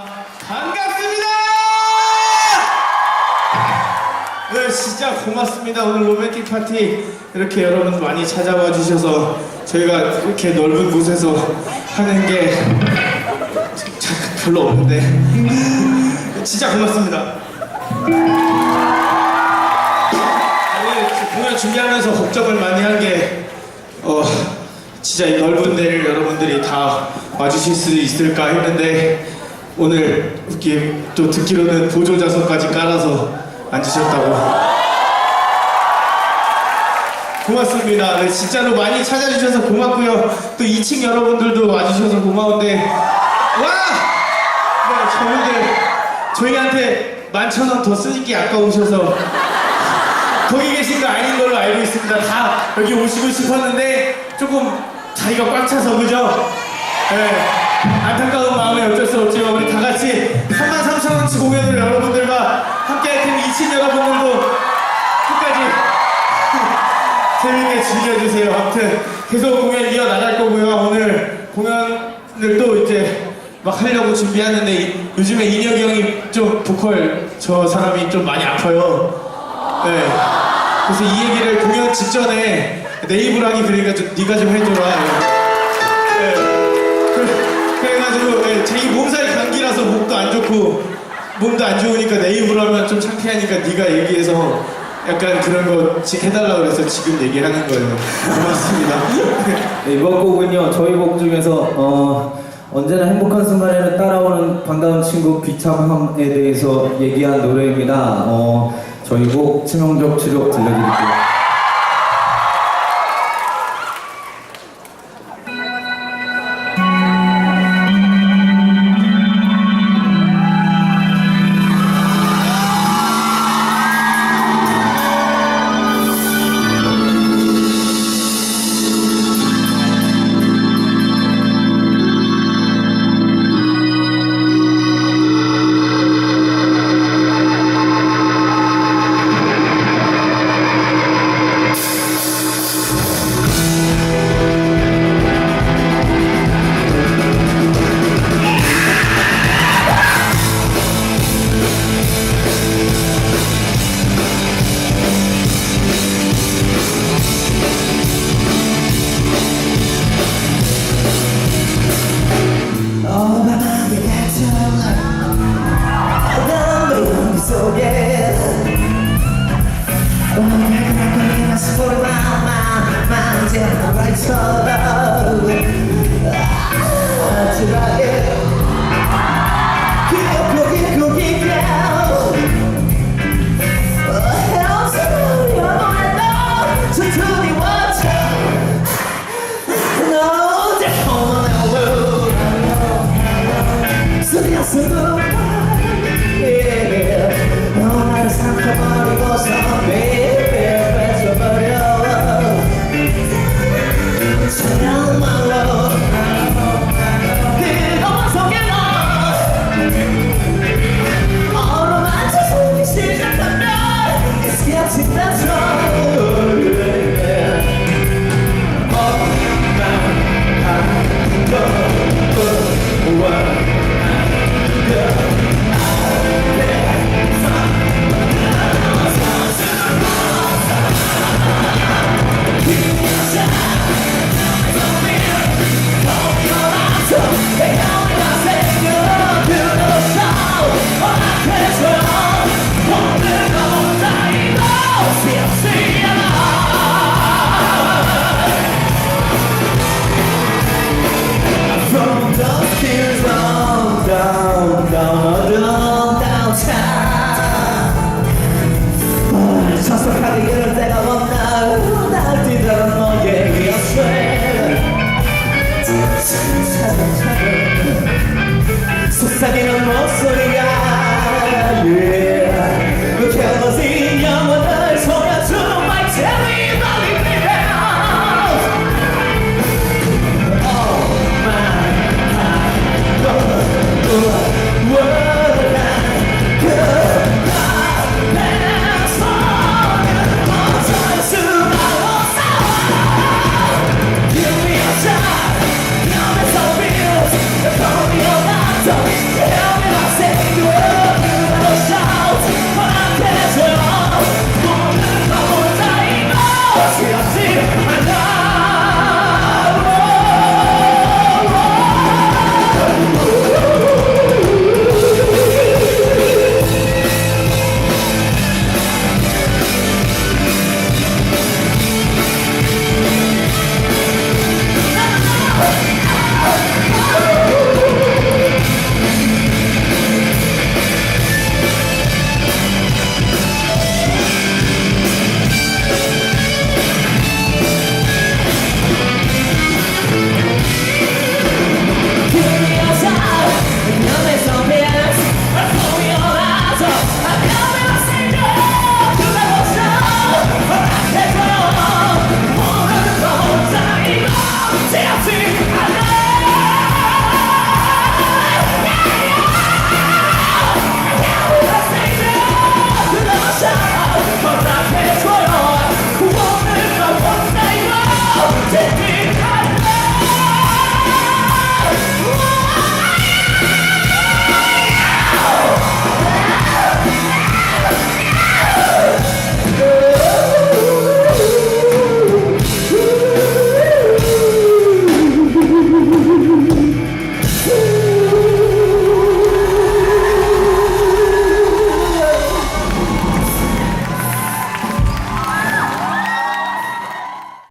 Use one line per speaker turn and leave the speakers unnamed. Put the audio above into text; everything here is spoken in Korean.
바- 반갑습니다! 네, 진짜 고맙습니다. 오늘 로맨틱 파티 이렇게 여러분 많이 찾아와 주셔서 저희가 이렇게 넓은 곳에서 하는 게 자- 별로 없는데 진짜 고맙습니다. 오늘 공연 준비하면서 걱정을 많이 한 게 어, 진짜 이 넓은 데를 여러분들이 다 와주실 수 있을까 했는데 오늘 이렇게 또 듣기로는 보조 좌석까지 깔아서 앉으셨다고 고맙습니다. 네, 진짜로 많이 찾아주셔서 고맙고요. 또 2층 여러분들도 와주셔서 고마운데 와! 네, 저분들 저희한테 만천 원 더 쓰기 아까우셔서 거기 계신 거 아닌 걸로 알고 있습니다. 다 여기 오시고 싶었는데 조금 자리가 꽉 차서 그죠? 네. 안타까운 마음에 어쩔 수 없지만 우리 다 같이 3만 3천 원치 공연을 여러분들과 함께 할 테니 이친 여러분들도 끝까지 재밌게 즐겨주세요. 아무튼 계속 공연 이어나갈 거고요. 오늘 공연을 또 이제 막 하려고 준비하는데 이- 요즘에 인혁이 형이 좀 보컬 저 사람이 좀 많이 아파요. 네. 그래서 이 얘기를 공연 직전에 하기 그러니까 좀 네가 좀 해줘라. 네. 그- 그래가지고 네, 자기 몸살이 감기라서 목도 안 좋고 몸도 안 좋으니까 내 입으로 하면 좀 창피하니까 네가 얘기해서 약간 그런 거 지- 해달라고 그래서 지금 얘기하는 거예요. 고맙습니다.
네, 이번 곡은요 저희 곡 중에서 어, 언제나 행복한 순간에는 따라오는 반가운 친구 비참함에 대해서 얘기한 노래입니다. 어, 저희 곡 치명적 치료 들려드릴게요.
이제